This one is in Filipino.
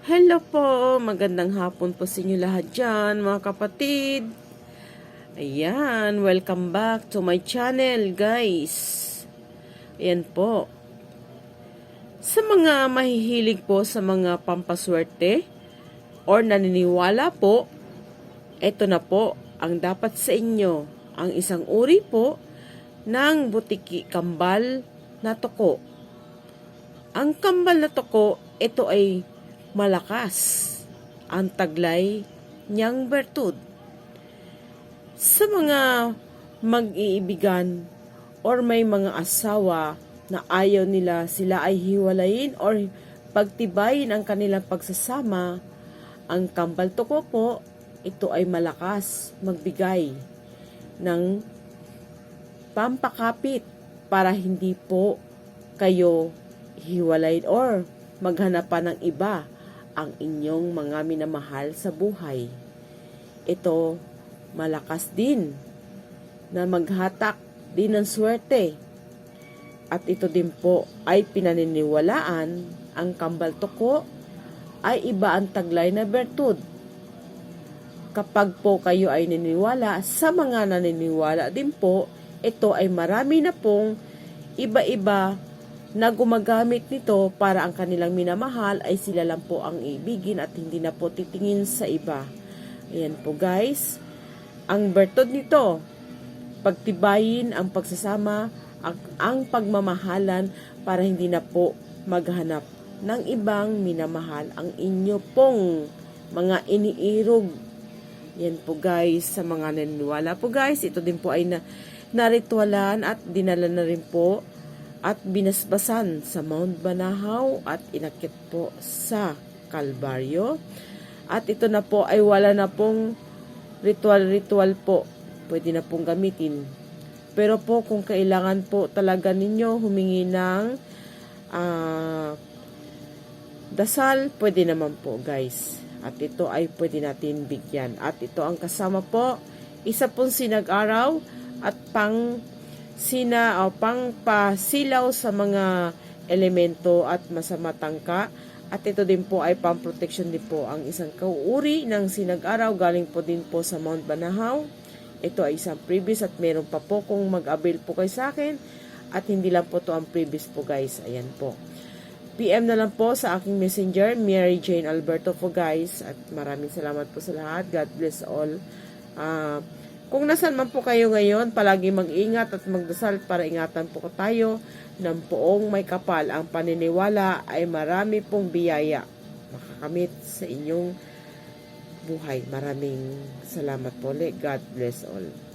Hello po, magandang hapon po sa inyo lahat dyan, mga kapatid. Ayan, welcome back to my channel, guys. Ayan po. Sa mga mahihilig po sa mga pampaswerte or naniniwala po, ito na po ang dapat sa inyo. Ang isang uri po ng butiki kambal na toko. Ang kambal na toko, ito ay malakas ang taglay niyang bertud. Sa mga mag-iibigan or may mga asawa na ayaw nila sila ay hiwalayin or pagtibayin ang kanilang pagsasama, ang kambal toko po, ito ay malakas magbigay ng pampakapit para hindi po kayo hiwalayin or maghanap pa ng iba ang inyong mga minamahal sa buhay. Ito, malakas din na maghatak din ng swerte. At ito din po ay pinaniniwalaan ang kambal toko ay iba ang taglay na bertud. Kapag po kayo ay naniniwala, sa mga naniniwala din po, ito ay marami na pong iba-iba na gumagamit nito para ang kanilang minamahal ay sila lang po ang ibigin at hindi na po titingin sa iba. Ayan po guys. Ang bertod nito, pagtibayin ang pagsasama, ang, ang pagmamahalan para hindi na po maghanap ng ibang minamahal ang inyo pong mga iniirog. Yan po guys, sa mga naniniwala po guys, ito din po ay na, naritwalan at dinala na rin po at binasbasan sa Mount Banahaw at inakit po sa Kalbaryo. At ito na po ay wala na pong ritual-ritual po. Pwede na pong gamitin. Pero po kung kailangan po talaga ninyo humingi ng ah, dasal, pwede naman po guys. At ito ay pwede natin bigyan. At ito ang kasama po, isa pong sinag-araw at pang sina o pang pasilaw sa mga elemento at masama tangka. At ito din po ay pang protection din po ang isang kauuri ng sinag-araw galing po din po sa Mount Banahaw. Ito ay isang previous at meron pa po kung mag-avail po kayo sa akin. At hindi lang po to ang previous po guys. Ayan po. PM na lang po sa aking messenger, Mary Jane Alberto po guys. At maraming salamat po sa lahat. God bless all. Ah... Kung nasan man po kayo ngayon, palagi mag-ingat at magdasal para ingatan po tayo ng poong may kapal. Ang paniniwala ay marami pong biyaya makakamit sa inyong buhay. Maraming salamat po ulit. God bless all.